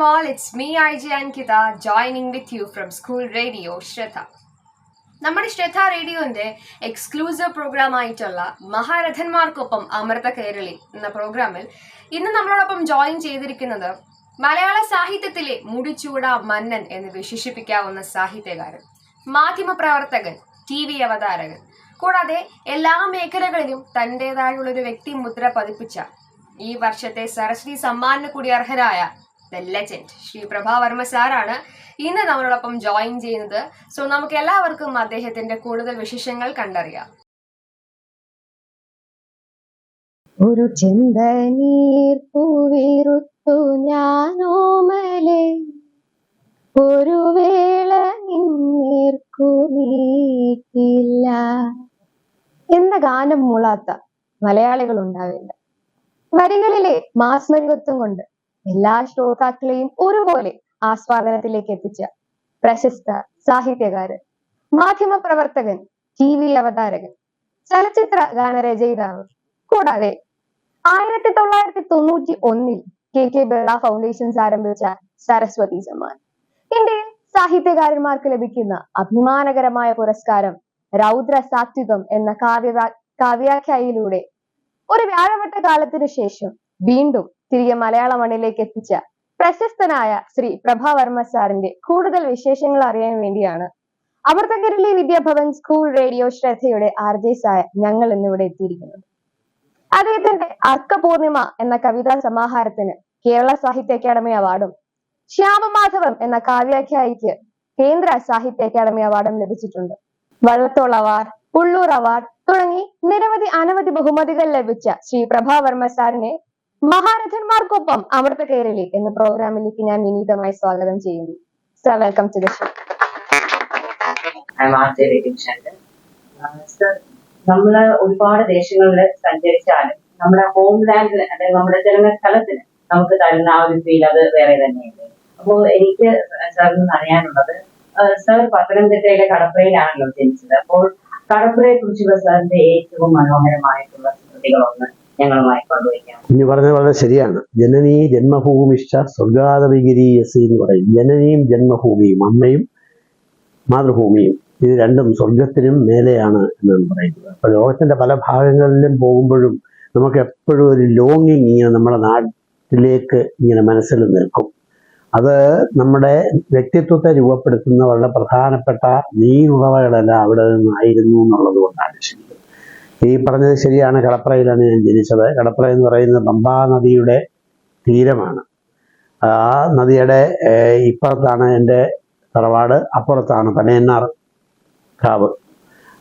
Namaskaram all, it's me IJ Ankita joining with you from School Radio Shretha. നമ്മുടെ ശ്രദ്ധ റേഡിയോന്റെ exclusive programme ആയിട്ടുള്ള മഹാരഥന്മാർക്കൊപ്പം അമൃത കേരളി എന്ന പ്രോഗ്രാമിൽ ഇന്ന് നമ്മളോടൊപ്പം ജോയിൻ ചെയ്തിരിക്കുന്നത് മലയാള സാഹിത്യത്തിലെ മുടിച്ചൂട മന്നൻ എന്ന് വിശേഷിപ്പിക്കാവുന്ന സാഹിത്യകാരൻ മാധ്യമപ്രവർത്തകൻ ടി വി അവതാരകൻ കൂടാതെ എല്ലാ മേഖലകളിലും തന്റെതായുള്ള ഒരു വ്യക്തിമുദ്ര പതിപ്പിച്ച ഈ വർഷത്തെ സരസ്വതി സമ്മാനിന് കൂടി അർഹരായ ദ ലെജൻഡ്. ശ്രീ പ്രഭാ വർമ്മ സാറാണ് ഇന്ന് നമ്മളോടൊപ്പം ജോയിൻ ചെയ്യുന്നത്. സോ നമുക്ക് എല്ലാവർക്കും അദ്ദേഹത്തിന്റെ കൂടുതൽ വിശേഷങ്ങൾ കണ്ടറിയാം. ഒരു ചിന്ത പൂവിറുത്തു ഞാനോമലെ ഒരു വേള നിന്നേർക്കു നീട്ടില്ല എന്ന ഗാനം മൂളാത്ത മലയാളികൾ ഉണ്ടാവില്ല വരികളിലെ മാസ്മരികത്വം കൊണ്ട് എല്ലാ ശ്രോതാക്കളെയും ഒരുപോലെ ആസ്വാദനത്തിലേക്ക് എത്തിച്ച പ്രശസ്ത സാഹിത്യകാരൻ മാധ്യമ പ്രവർത്തകൻ ടി വി അവതാരകൻ ചലച്ചിത്ര ഗാനരചയിതാവ് കൂടാതെ ആയിരത്തി തൊള്ളായിരത്തി തൊണ്ണൂറ്റി ഒന്നിൽ കെ കെ ബിർള ഫൗണ്ടേഷൻസ് ആരംഭിച്ച സരസ്വതി സമ്മാൻ. ഇന്ത്യയിൽ സാഹിത്യകാരന്മാർക്ക് ലഭിക്കുന്ന അഭിമാനകരമായ പുരസ്കാരം രൗദ്ര സാത്വികം എന്ന കാവ്യ കാവ്യാഖ്യായിലൂടെ ഒരു വ്യാഴവട്ട കാലത്തിനു ശേഷം വീണ്ടും തിരികെ മലയാള മണ്ണിലേക്ക് എത്തിച്ച പ്രശസ്തനായ ശ്രീ പ്രഭാവർമ്മ സാറിന്റെ കൂടുതൽ വിശേഷങ്ങൾ അറിയാൻ വേണ്ടിയാണ് അമൃതകരളി വിദ്യാഭവൻ സ്കൂൾ റേഡിയോ ശ്രദ്ധയുടെ ആർ ജെ സായ ഞങ്ങൾ ഇന്നിവിടെ എത്തിയിരിക്കുന്നത്. അദ്ദേഹത്തിന്റെ അർക്കപൂർണിമ എന്ന കവിതാ സമാഹാരത്തിന് കേരള സാഹിത്യ അക്കാദമി അവാർഡും ശ്യാമമാധവം എന്ന കാവ്യാഖ്യായിക്ക് കേന്ദ്ര സാഹിത്യ അക്കാദമി അവാർഡും ലഭിച്ചിട്ടുണ്ട്. വള്ളത്തോൾ അവാർഡ് ഉള്ളൂർ അവാർഡ് തുടങ്ങി നിരവധി അനവധി ബഹുമതികൾ ലഭിച്ച ശ്രീ പ്രഭാവർമ്മ സാറിനെ മഹാരഥന്മാർക്കൊപ്പം അമൃത കേരളി എന്ന പ്രോഗ്രാമിലേക്ക് ഞാൻ വിനീതമായി സ്വാഗതം ചെയ്യുന്നു. Sir welcome to the show sir നമ്മൾ ഒരുപാട് ദേശങ്ങളിൽ സഞ്ചരിച്ചാലും നമ്മുടെ ഹോം ലാൻഡിന് അതായത് നമ്മുടെ ജന്മസ്ഥലത്തിന് നമുക്ക് തരുന്ന ആ ഒരു ഫീൽ അത് വേറെ തന്നെയുണ്ട് അപ്പോൾ എനിക്ക് സാറിൽ നിന്ന് അറിയാനുള്ളത് സർ പത്തനംതിട്ടയിലെ കടപ്പുറയിലാണല്ലോ ജനിച്ചത്. അപ്പോൾ കടപ്പുറയെ കുറിച്ചുള്ള സാറിന്റെ ഏറ്റവും മനോഹരമായിട്ടുള്ള സ്മൃതികളൊന്ന് ഇനി പറഞ്ഞത് വളരെ ശരിയാണ്. ജനനീ ജന്മഭൂമിഷ്ട സ്വർഗാതവിഗിരീയസി എന്ന് പറയും. ജനനിയും ജന്മഭൂമിയും അമ്മയും മാതൃഭൂമിയും. ഇത് രണ്ടും സ്വർഗത്തിനും മേലെയാണ് എന്നാണ് പറയുന്നത്. അപ്പൊ ലോകത്തിന്റെ പല ഭാഗങ്ങളിലും പോകുമ്പോഴും നമുക്ക് എപ്പോഴും ഒരു ലോങ്ങിങ് ഇങ്ങനെ നമ്മുടെ നാട്ടിലേക്ക് ഇങ്ങനെ മനസ്സിൽ നിൽക്കും. അത് നമ്മുടെ വ്യക്തിത്വത്തെ രൂപപ്പെടുത്തുന്ന വളരെ പ്രധാനപ്പെട്ട നീ ഉറവകളെല്ലാം അവിടെ നിന്നായിരുന്നു എന്നുള്ളത് കൊണ്ടാണ് ശരി. ഈ പറഞ്ഞത് ശരിയാണ്. കടപ്പുറയിലാണ് ഞാൻ ജനിച്ചത്. കടപ്പുറ എന്ന് പറയുന്നത് പമ്പാ നദിയുടെ തീരമാണ്. ആ നദിയുടെ ഇപ്പുറത്താണ് എന്റെ തറവാട് അപ്പുറത്താണ് പനയന്നാർ കാവ്.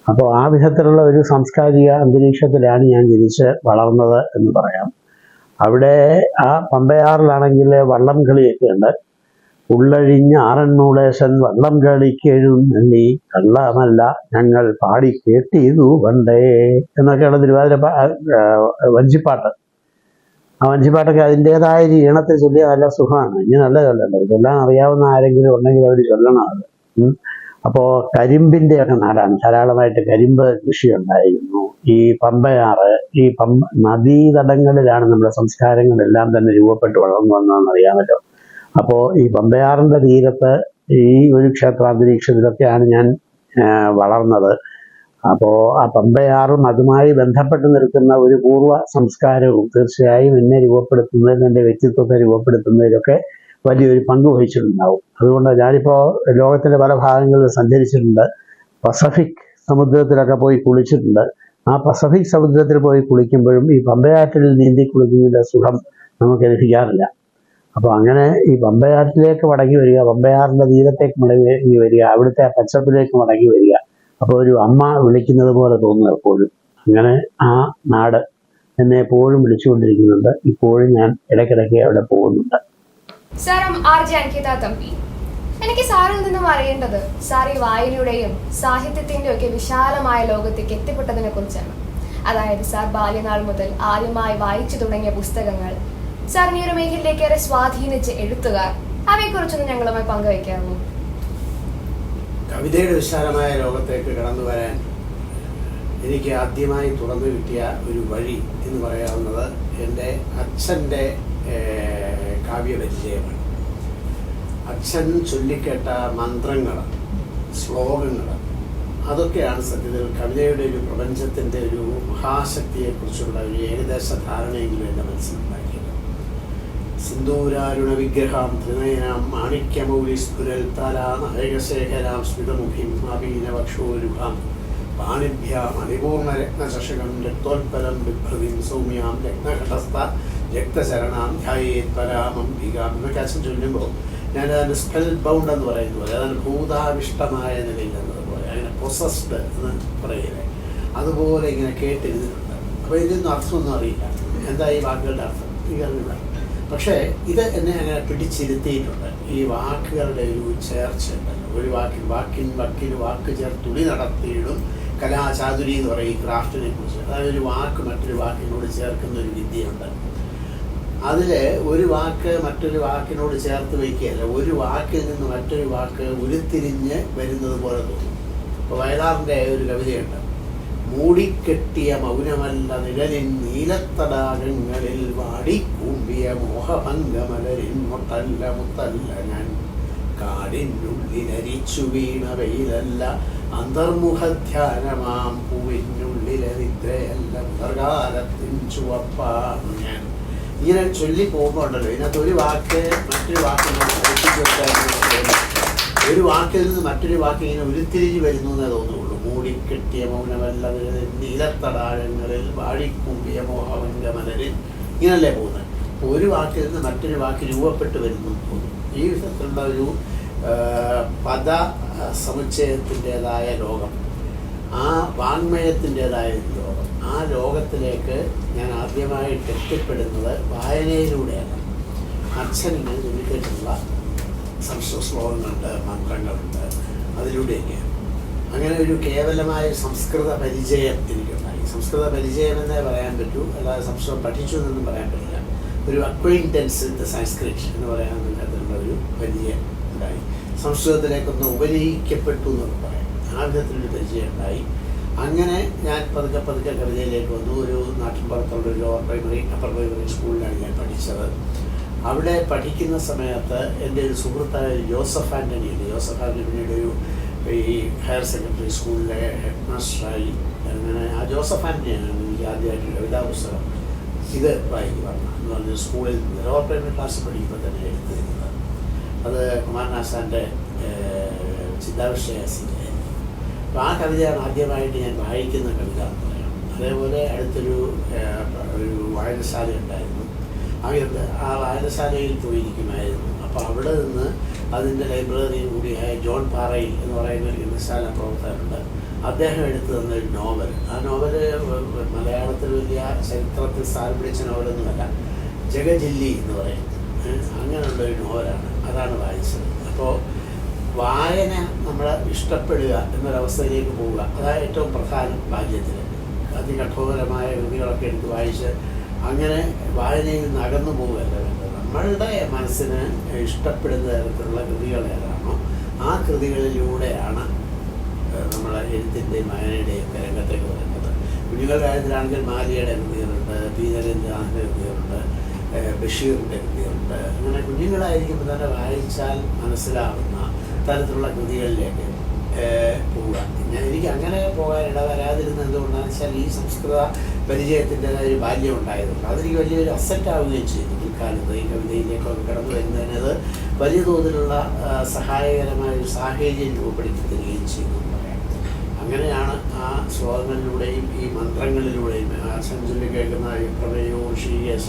അപ്പോൾ ആ വിധത്തിലുള്ള ഒരു സാംസ്കാരിക അന്തരീക്ഷത്തിലാണ് ഞാൻ ജനിച്ച് വളർന്നത് എന്ന് പറയാം. അവിടെ ആ പമ്പയാറിലാണെങ്കിൽ വള്ളം കളിയൊക്കെ ഉണ്ട് ഉള്ളഴിഞ്ഞ ആറന്മൂളേശൻ വള്ളം കളിക്കെഴുന്നള്ളി കള്ളമല്ല ഞങ്ങൾ പാടി കേട്ടിതു പണ്ടേ എന്നൊക്കെയാണ് തിരുവാതിര വഞ്ചിപ്പാട്ട്. ആ വഞ്ചിപ്പാട്ടൊക്കെ അതിന്റെതായ ഈണത്തെ ഈണത്തിൽ ചൊല്ലിയ നല്ല സുഖമാണ്. ഇനി നല്ല ചൊല്ലണ്ടോ. ഇതെല്ലാം അറിയാവുന്ന ആരെങ്കിലും ഉണ്ടെങ്കിൽ അവർ ചൊല്ലണം അത്. അപ്പോൾ അപ്പോ കരിമ്പിന്റെ ഒക്കെ നാടാണ്. ധാരാളമായിട്ട് കരിമ്പ് കൃഷി ഉണ്ടായിരുന്നു ഈ പമ്പയാറ് ഈ പമ്പ നദീതടങ്ങളിലാണ് നമ്മുടെ സംസ്കാരങ്ങളെല്ലാം തന്നെ രൂപപ്പെട്ട് വളർന്നു വന്നതെന്ന് അറിയാമല്ലോ അപ്പോ ഈ പമ്പയാറിന്റെ തീരത്ത് ഈ ഒരു ക്ഷേത്രാന്തരീക്ഷത്തിലൊക്കെയാണ് ഞാൻ വളർന്നത്. അപ്പോൾ ആ പമ്പയാറും അതുമായി ബന്ധപ്പെട്ട് നിൽക്കുന്ന ഒരു പൂർവ സംസ്കാരവും തീർച്ചയായും എന്നെ രൂപപ്പെടുത്തുന്നതിൽ എന്റെ വ്യക്തിത്വത്തെ രൂപപ്പെടുത്തുന്നതിലൊക്കെ വലിയൊരു പങ്ക് വഹിച്ചിട്ടുണ്ടാവും. അതുകൊണ്ട് ഞാനിപ്പോൾ ലോകത്തിന്റെ പല ഭാഗങ്ങളിൽ സഞ്ചരിച്ചിട്ടുണ്ട്. പസഫിക് സമുദ്രത്തിലൊക്കെ പോയി കുളിച്ചിട്ടുണ്ട്. ആ പസഫിക് സമുദ്രത്തിൽ പോയി കുളിക്കുമ്പോഴും ഈ പമ്പയാറ്റിൽ നീന്തി കുളിക്കുന്നതിന്റെ സുഖം നമുക്ക് ലഭിക്കാറില്ല. അപ്പോൾ അങ്ങനെ ഈ പമ്പയാറ്റിലേക്ക് മടങ്ങി വരിക പമ്പയാറിന്റെ തീരത്തേക്ക് മടങ്ങി വരിക അവിടുത്തെ പച്ചപ്പിലേക്ക് മടങ്ങി വരിക. അപ്പോൾ ഒരു അമ്മ വിളിക്കുന്നത് പോലെ തോന്നുന്നു എപ്പോഴും. അങ്ങനെ ആ നാട് എന്നെ എപ്പോഴും വിളിച്ചുകൊണ്ടിരിക്കുന്നുണ്ട്. ഇപ്പോഴും ഞാൻ ഇടയ്ക്കിടയ്ക്ക് അവിടെ പോകുന്നുണ്ട്. എനിക്ക് സാറിൽ നിന്നും അറിയേണ്ടത് സാർ ഈ വായനയുടെയും സാഹിത്യത്തിന്റെയും ഒക്കെ വിശാലമായ ലോകത്തേക്ക് എത്തിപ്പെട്ടതിനെ കുറിച്ചാണ് അതായത് സാർ ബാല്യനാൾ മുതൽ ആദ്യമായി വായിച്ചു തുടങ്ങിയ പുസ്തകങ്ങൾ സാറിന് ഈ ഒരു മേഖലയിലേക്ക് ഏറെ സ്വാധീനിച്ച എഴുത്തുകാർ അവയെക്കുറിച്ചൊന്ന് ഞങ്ങളുമായി പങ്കുവയ്ക്കാമോ? കവിതയുടെ വിശാലമായ ലോകത്തേക്ക് കടന്നു വരാൻ എനിക്ക് ആദ്യമായി തുറന്നു കിട്ടിയ ഒരു വഴി എന്ന് പറയാവുന്നത് എന്റെ അച്ഛന്റെ കാവ്യപരിചയമാണ്. അച്ഛൻ ചൊല്ലിക്കേട്ട മന്ത്രങ്ങൾ ശ്ലോകങ്ങൾ അതൊക്കെയാണ് സത്യത്തിൽ കവിതയുടെ ഒരു പ്രപഞ്ചത്തിന്റെ ഒരു മഹാശക്തിയെക്കുറിച്ചുള്ള ഒരു ഏകദേശ ധാരണയെങ്കിലും എന്റെ മനസ്സിലുണ്ടാക്കിയത് സിന്ദൂരാരുണ വിഗ്രഹാം ത്രിനയനാം മാണിക്യമൗലി സ്ഫുരൽ നായകശേഖരാം സ്മിതമുഖിം ആപീനവക്ഷോരുഹാം പാണിഭ്യാം അതിപൂർണ രത്നചഷകം രക്തോത്പലം ബിഭ്രതിം സൗമ്യാം രത്നഘടസ്ഥ രക്തചരണാം ധ്യായേത് പരാമംബികാം എന്നൊക്കെ അച്ഛൻ ചൊല്ലുമ്പോൾ ഞാൻ അതിന് സ്പെൽ ബൗണ്ട് എന്ന് പറയുന്നത് പോലെ അതിന് ഭൂതാവിഷ്ടമായ നിലയിൽ എന്നതുപോലെ അങ്ങനെ പ്രൊസസ്ഡ് എന്ന് പറയില്ലേ? അതുപോലെ ഇങ്ങനെ കേട്ടിരുന്നിട്ടുണ്ട്. അപ്പോൾ ഇതിനൊന്നും അർത്ഥമൊന്നും അറിയില്ല. എന്താ ഈ വാക്കുകളുടെ അർത്ഥം? ഈ അറിയില്ല പക്ഷേ ഇത് എന്നെ അങ്ങനെ പിടിച്ചിരുത്തിയിട്ടുണ്ട്. ഈ വാക്കുകളുടെ ഒരു ചേർച്ച ഒരു വാക്കിൽ വാക്കിൻ വക്കിൽ വാക്ക് ചേർത്ത് തുണി നടത്തിയിടും. കലാചാതുരി എന്ന് പറയും ഈ ക്രാഫ്റ്റിനെ കുറിച്ച്. അതായത് ഒരു വാക്ക് മറ്റൊരു വാക്കിനോട് ചേർക്കുന്ന ഒരു വിദ്യയുണ്ട്. അതിൽ ഒരു വാക്ക് മറ്റൊരു വാക്കിനോട് ചേർത്ത് വയ്ക്കുകയല്ല. ഒരു വാക്കിൽ നിന്ന് മറ്റൊരു വാക്ക് ഉരുത്തിരിഞ്ഞ് വരുന്നത് പോലെ തോന്നും. ഇപ്പോൾ വയലാറിന്റെ ഒരു കവിതയുണ്ട്. മൂടിക്കെട്ടിയ മൗനമല്ല നിഴലിൻ നീലത്തടാകങ്ങളിൽ വാടിക്കൂമ്പിയ മോഹഭംഗമലരിൻ മുട്ടല്ല മുത്തല്ല ഞാൻ. കാടിനുള്ളിലരിച്ചു വീണ വെയിലല്ല അന്തർമുഖധ്യാനമാം പൂവിനുള്ളിലെ നിദ്രയല്ല ചുവപ്പാണ് ഞാൻ. ഇങ്ങനെ ചൊല്ലി പോകുമ്പോണ്ടല്ലോ ഇതിനകത്ത് ഒരു വാക്ക് മറ്റൊരു വാക്ക് ഒരു വാക്കിൽ നിന്ന് മറ്റൊരു വാക്ക് ഇങ്ങനെ ഉരുത്തിരിഞ്ഞ് വരുന്നു എന്നേ തോന്നുള്ളൂ മൂടിക്കെട്ടിയ മൗനമല്ല നീലത്തടാകങ്ങളിൽ വാടിക്കൂമ്പിയ മലരിൽ ഇങ്ങനല്ലേ പോകുന്നത്? അപ്പോൾ ഒരു വാക്കിൽ നിന്ന് മറ്റൊരു വാക്ക് രൂപപ്പെട്ട് വരുന്നു. ഈ വിധത്തിലുള്ള ഒരു പദ സമുച്ചയത്തിന്റെതായ ലോകം. ആ വാങ്മയത്തിന്റെതായ ലോകം. ആ ലോകത്തിലേക്ക് ഞാൻ ആദ്യമായിട്ട് എത്തിപ്പെടുന്നത് വായനയിലൂടെയാണ്. അച്ഛനിങ്ങനെ ചൊല്ലിക്കേട്ടുള്ള സംസ്കൃത ശ്ലോകങ്ങളുണ്ട് മന്ത്രങ്ങളുണ്ട്. അതിലൂടെയൊക്കെ അങ്ങനെ ഒരു കേവലമായ സംസ്കൃത പരിചയം എനിക്കുണ്ടായി സംസ്കൃത പരിചയം എന്നേ പറയാൻ പറ്റൂ. അല്ലാതെ സംസ്കൃതം പഠിച്ചു എന്നൊന്നും പറയാൻ പറ്റില്ല. ഒരു അക്വൈന്റൻസ് വിത്ത് സംസ്കൃത് എന്ന് പറയാൻ അതിനുള്ള ഒരു പരിചയം ഉണ്ടായി. സംസ്കൃതത്തിലേക്കൊന്ന് ഉപനയിക്കപ്പെട്ടു എന്നൊക്കെ പറയാം. ആ വിധത്തിലൊരു പരിചയം ഉണ്ടായി. അങ്ങനെ ഞാൻ പതുക്കെ പതുക്കെ കവിതയിലേക്ക് വന്നു. ഒരു നാട്ടിൻപുറത്തുള്ള ഒരു ലോവർ പ്രൈമറി അപ്പർ പ്രൈമറി സ്കൂളിലാണ് ഞാൻ പഠിച്ചത്. അവിടെ പഠിക്കുന്ന സമയത്ത് എന്റെ ഒരു സുഹൃത്തായ ജോസഫ് ആന്റണി ജോസഫ് ആന്റണിയുടെ ഒരു ഈ ഹയർ സെക്കൻഡറി സ്കൂളിലെ ഹെഡ് മാസ്റ്ററായി അങ്ങനെ ആ ജോസഫ് ആന്റണിയാണ് എനിക്ക് ആദ്യമായിട്ട് കവിതാ പുസ്തകം ഇത് വായിക്കുക എന്ന് പറഞ്ഞ സ്കൂളിൽ ലോവർ പ്രൈമറി ക്ലാസ് പഠിക്കുമ്പോൾ തന്നെ എടുത്തിരുന്നത് അത് കുമാരനാശാന്റെ ചിന്താവിഷയാസിന്റെ. അപ്പോൾ ആ കവിതയാണ് ആദ്യമായിട്ട് ഞാൻ വായിക്കുന്ന കവിത എന്ന് പറയാം അതേപോലെ അടുത്തൊരു ഒരു വായനശാല ഉണ്ടായിരുന്നു അങ്ങനെ ആ വായനശാലയിൽ പോയിരിക്കുമായിരുന്നു. അപ്പോൾ അവിടെ നിന്ന് അതിന്റെ ലൈബ്രറിയും കൂടിയായ ജോൺ പാറയിൽ എന്ന് പറയുന്ന ഒരു ഗ്രന്ഥശാല പ്രവർത്തകരുണ്ട് അദ്ദേഹം എടുത്തു തന്ന ഒരു നോവൽ ആ നോവൽ മലയാളത്തിൽ വലിയ ചരിത്രത്തിൽ സ്ഥാനം പിടിച്ച നോവലൊന്നുമല്ല ജഗജില്ലി എന്ന് പറയും. അങ്ങനെയുള്ള ഒരു നോവലാണ് അതാണ് വായിച്ചത്. അപ്പോൾ വായന നമ്മൾ ഇഷ്ടപ്പെടുക എന്നൊരവസ്ഥയിലേക്ക് പോവുക. അതാണ് ഏറ്റവും പ്രധാനം ബാല്യത്തിൽ അതികഠോരമായ കൃതികളൊക്കെ എടുത്ത് വായിച്ച് അങ്ങനെ വായനയിൽ നടന്നു പോവുകയല്ല വേണ്ടത് നമ്മളുടെ മനസ്സിന് ഇഷ്ടപ്പെടുന്ന തരത്തിലുള്ള കൃതികൾ ഏതാണോ ആ കൃതികളിലൂടെയാണ് നമ്മൾ എഴുത്തിന്റെയും വായനയുടെയും രംഗത്തേക്ക് വരുന്നത്. കുഞ്ഞുങ്ങളുടെ കാര്യത്തിലാണെങ്കിൽ മാലിയുടെ കൃതികളുണ്ട് പി കൃതികളുണ്ട് ബഷീറിന്റെ കൃതികളുണ്ട്. അങ്ങനെ കുഞ്ഞുങ്ങളായിരിക്കുമ്പോൾ തന്നെ വായിച്ചാൽ മനസ്സിലാവുന്ന തരത്തിലുള്ള കൃതികളിലേക്ക് പോവുക. പിന്നെ എനിക്ക് അങ്ങനെ പോകാൻ ഇടവരാതിരുന്നത് എന്തുകൊണ്ടാണെന്ന് വെച്ചാൽ ഈ സംസ്കൃത പരിചയത്തിന്റെതായ ഒരു ബാല്യം ഉണ്ടായതുകൊണ്ട് അതെനിക്ക് വലിയൊരു അസറ്റ് ആവുകയും ചെയ്തു. പിൽക്കാലത്ത് ഈ കവിതയിലേക്കൊക്കെ കടന്നു അത് വലിയ തോതിലുള്ള സഹായകരമായ ഒരു സാഹചര്യം രൂപപ്പെടുത്തി തരികയും ചെയ്തു അങ്ങനെയാണ് ആ ശ്ലോകങ്ങളിലൂടെയും ഈ മന്ത്രങ്ങളിലൂടെയും ആ സെഞ്ചുറി കേൾക്കുന്ന പ്രമേയോ ഋഷികേശ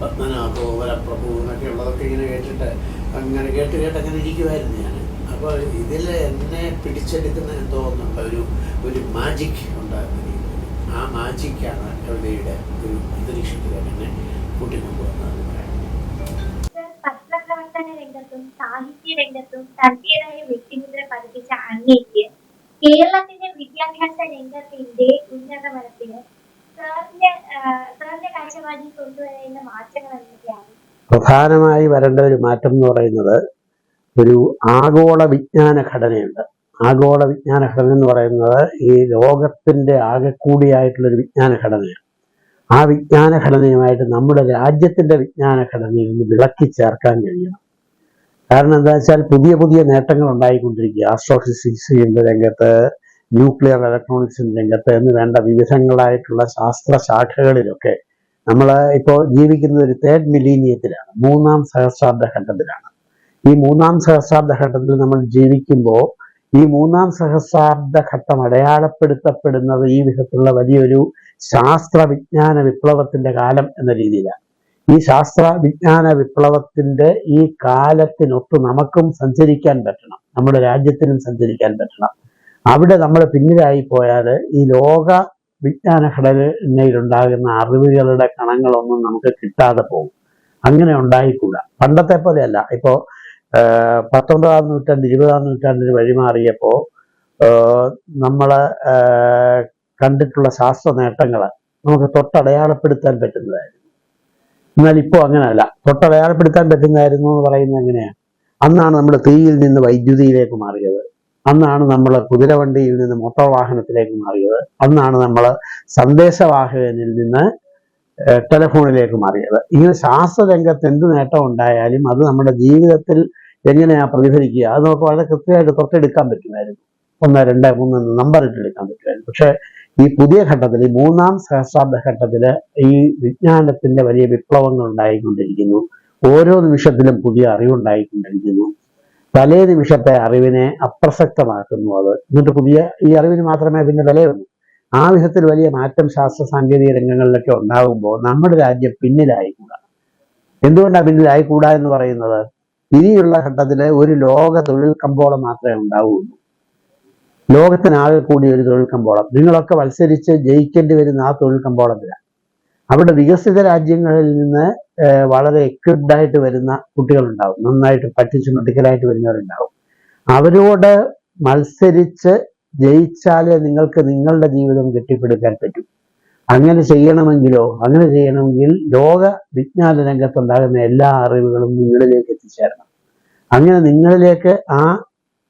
പത്മനാഭോ വരപ്രഭു എന്നൊക്കെ ഉള്ളതൊക്കെ ഇങ്ങനെ കേട്ടിട്ട് അങ്ങനെ കേട്ട് കേട്ട് അങ്ങനെ ഇരിക്കുമായിരുന്നു ഞാൻ അപ്പോൾ ഇതിൽ എന്നെ പിടിച്ചെടുക്കുന്ന എന്തോ ഒന്നുണ്ട്. ഒരു ഒരു മാജിക് ഉണ്ടാകുന്ന രീതിയിൽ ആ മാജിക്കാണ് കവിതയുടെ ഒരു അന്തരീക്ഷത്തിൽ എന്നെ കൂട്ടിക്കൊണ്ടുവന്നത് രംഗത്തും സാഹിത്യ രംഗത്തും തന്റേതായ വ്യക്തിമുദ്ര പതിപ്പിച്ച അങ്ങേക്ക് കേരളത്തിന്റെ വിദ്യാഭ്യാസ രംഗത്തിന്റെ ഉന്നതമനത്തിന് സാറിന്റെ ആഹ് സാറിന്റെ കാഴ്ചപ്പാടിൽ കൊണ്ടുവരുന്ന മാറ്റങ്ങൾ എന്തൊക്കെയാണ്? പ്രധാനമായി വരേണ്ട ഒരു മാറ്റം എന്ന് പറയുന്നത് ഒരു ആഗോള വിജ്ഞാന ഘടനയുണ്ട് ആഗോള വിജ്ഞാന ഘടന എന്ന് പറയുന്നത് ഈ ലോകത്തിന്റെ ആകെക്കൂടിയായിട്ടുള്ളൊരു വിജ്ഞാന ഘടനയാണ് ആ വിജ്ഞാന ഘടനയുമായിട്ട് നമ്മുടെ രാജ്യത്തിന്റെ വിജ്ഞാന ഘടനയെ നിന്ന് വിളക്കി ചേർക്കാൻ കഴിയണം. കാരണം എന്താ വെച്ചാൽ പുതിയ പുതിയ നേട്ടങ്ങൾ ഉണ്ടായിക്കൊണ്ടിരിക്കുക എന്ന രംഗത്ത് ന്യൂക്ലിയർ ഇലക്ട്രോണിക്സിന്റെ രംഗത്ത് എന്ന് വേണ്ട വിവിധങ്ങളായിട്ടുള്ള ശാസ്ത്ര ശാഖകളിലൊക്കെ നമ്മൾ ഇപ്പോൾ ജീവിക്കുന്ന ഒരു തേർഡ് മിലീനിയത്തിലാണ് മൂന്നാം സഹസ്രാബ്ദ ഘട്ടത്തിലാണ്. ഈ മൂന്നാം സഹസ്രാബ്ദ ഘട്ടത്തിൽ നമ്മൾ ജീവിക്കുമ്പോൾ ഈ മൂന്നാം സഹസ്രാബ്ദ ഘട്ടം അടയാളപ്പെടുത്തപ്പെടുന്നത് ഈ വിധത്തിലുള്ള വലിയൊരു ശാസ്ത്ര വിജ്ഞാന വിപ്ലവത്തിന്റെ കാലം എന്ന രീതിയിലാണ്. ഈ ശാസ്ത്ര വിജ്ഞാന വിപ്ലവത്തിന്റെ ഈ കാലത്തിനൊത്ത് നമുക്കും സഞ്ചരിക്കാൻ പറ്റണം. നമ്മുടെ രാജ്യത്തിനും സഞ്ചരിക്കാൻ പറ്റണം. അവിടെ നമ്മൾ പിന്നിലായി പോയാൽ ഈ ലോക വിജ്ഞാന ഘടനയിലുണ്ടാകുന്ന അറിവുകളുടെ കണങ്ങളൊന്നും നമുക്ക് കിട്ടാതെ പോകും. അങ്ങനെ ഉണ്ടായിക്കൂടാ. പണ്ടത്തെ പോലെയല്ല. ഇപ്പോൾ പത്തൊമ്പതാം നൂറ്റാണ്ട് ഇരുപതാം നൂറ്റാണ്ടിൽ വഴിമാറിയപ്പോൾ നമ്മൾ കണ്ടിട്ടുള്ള ശാസ്ത്ര നേട്ടങ്ങൾ നമുക്ക് തൊട്ടടയാളപ്പെടുത്താൻ പറ്റുന്നതായിരുന്നു. എന്നാൽ ഇപ്പോൾ അങ്ങനെയല്ല തൊട്ടടയാളപ്പെടുത്താൻ പറ്റുന്നതായിരുന്നു എന്ന് പറയുന്നത് എങ്ങനെയാണ് അന്നാണ് നമ്മൾ തീയിൽ നിന്ന് വൈദ്യുതിയിലേക്ക് മാറിയത്. അന്നാണ് നമ്മൾ കുതിരവണ്ടിയിൽ നിന്ന് മോട്ടോർ വാഹനത്തിലേക്ക് മാറിയത്. അന്നാണ് നമ്മൾ സന്ദേശവാഹകനിൽ നിന്ന് ടെലഫോണിലേക്ക് മാറിയത്. ഇങ്ങനെ ശാസ്ത്രരംഗത്ത് എന്ത് നേട്ടം ഉണ്ടായാലും അത് നമ്മുടെ ജീവിതത്തിൽ എങ്ങനെയാ പ്രതിഫലിക്കുക? അത് നമുക്ക് വളരെ കൃത്യമായിട്ട് തൊട്ടെടുക്കാൻ പറ്റുമായിരുന്നു. ഒന്ന് രണ്ട് മൂന്ന് നമ്പർ ഇട്ടെടുക്കാൻ പറ്റുമായിരുന്നു. പക്ഷെ ഈ പുതിയ ഘട്ടത്തിൽ ഈ മൂന്നാം സഹസ്രാബ്ദ ഘട്ടത്തിൽ ഈ വിജ്ഞാനത്തിന്റെ വലിയ വിപ്ലവങ്ങൾ ഉണ്ടായിക്കൊണ്ടിരിക്കുന്നു. ഓരോ നിമിഷത്തിലും പുതിയ അറിവുണ്ടായിക്കൊണ്ടിരിക്കുന്നു. തലേ നിമിഷത്തെ അറിവിനെ അപ്രസക്തമാക്കുന്നു അത്. എന്നിട്ട് പുതിയ ഈ അറിവിന് മാത്രമേ പിന്നെ വിലയുള്ളൂ. ആ വിധത്തിൽ വലിയ മാറ്റം ശാസ്ത്ര സാങ്കേതിക രംഗങ്ങളിലൊക്കെ ഉണ്ടാകുമ്പോൾ നമ്മുടെ രാജ്യം പിന്നിലായിക്കൂടാ. എന്തുകൊണ്ടാണ് പിന്നിലായിക്കൂടാ എന്ന് പറയുന്നത്? ഇനിയുള്ള ഘട്ടത്തിൽ ഒരു ലോക തൊഴിൽ കമ്പോളം മാത്രമേ ഉണ്ടാവുകയുള്ളൂ ലോകത്തിനാകെ കൂടി ഒരു തൊഴിൽ കമ്പോളം. നിങ്ങളൊക്കെ മത്സരിച്ച് ജയിക്കേണ്ടി വരുന്ന ആ തൊഴിൽ കമ്പോളത്തിലാണ് അവിടെ വികസിത രാജ്യങ്ങളിൽ നിന്ന് വളരെ equipped ആയിട്ട് വരുന്ന കുട്ടികളുണ്ടാവും. നന്നായിട്ട് പഠിച്ച് മെഡിക്കലായിട്ട് വരുന്നവരുണ്ടാവും. അവരോട് മത്സരിച്ച് ജയിച്ചാലേ നിങ്ങൾക്ക് നിങ്ങളുടെ ജീവിതം കെട്ടിപ്പടുക്കാൻ പറ്റൂ. അങ്ങനെ ചെയ്യണമെങ്കിലോ അങ്ങനെ ചെയ്യണമെങ്കിൽ ലോക വിജ്ഞാന രംഗത്തുണ്ടാകുന്ന എല്ലാ അറിവുകളും നിങ്ങളിലേക്ക് എത്തിച്ചേരണം. അങ്ങനെ നിങ്ങളിലേക്ക് ആ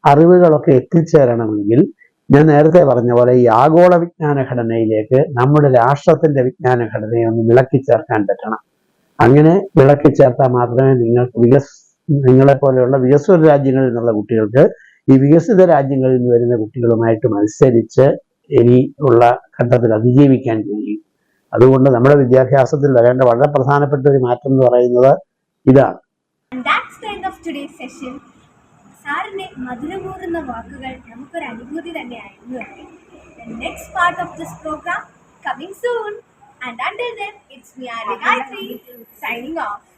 അറിവുകളൊക്കെ എത്തിച്ചേരണമെങ്കിൽ ഞാൻ നേരത്തെ പറഞ്ഞ പോലെ ഈ ആഗോള വിജ്ഞാന ഘടനയിലേക്ക് നമ്മുടെ രാഷ്ട്രത്തിന്റെ വിജ്ഞാന ഘടനയെ ഒന്ന് വിളക്കി ചേർക്കാൻ പറ്റണം. അങ്ങനെ വിളക്കി ചേർത്താൽ മാത്രമേ നിങ്ങൾക്ക് വികസ് നിങ്ങളെ പോലെയുള്ള വികസ്വര രാജ്യങ്ങളിൽ നിന്നുള്ള കുട്ടികൾക്ക് ഈ വികസിത രാജ്യങ്ങളിൽ നിന്ന് വരുന്ന കുട്ടികളുമായിട്ട് മത്സരിച്ച് ഇനി ഉള്ള ഘട്ടത്തിൽ അതിജീവിക്കാൻ കഴിയും അതുകൊണ്ട് നമ്മുടെ വിദ്യാഭ്യാസത്തിൽ വരേണ്ട വളരെ പ്രധാനപ്പെട്ട ഒരു മാറ്റം എന്ന് പറയുന്നത് ഇതാണ്. സാറിന്റെ മധുരമൂറുന്ന വാക്കുകൾ നമുക്കൊരു അനുഭൂതി തന്നെയായിരുന്നു ആയിരുന്നു next part of this program coming soon. And until then, it's me, Ari Gayatri.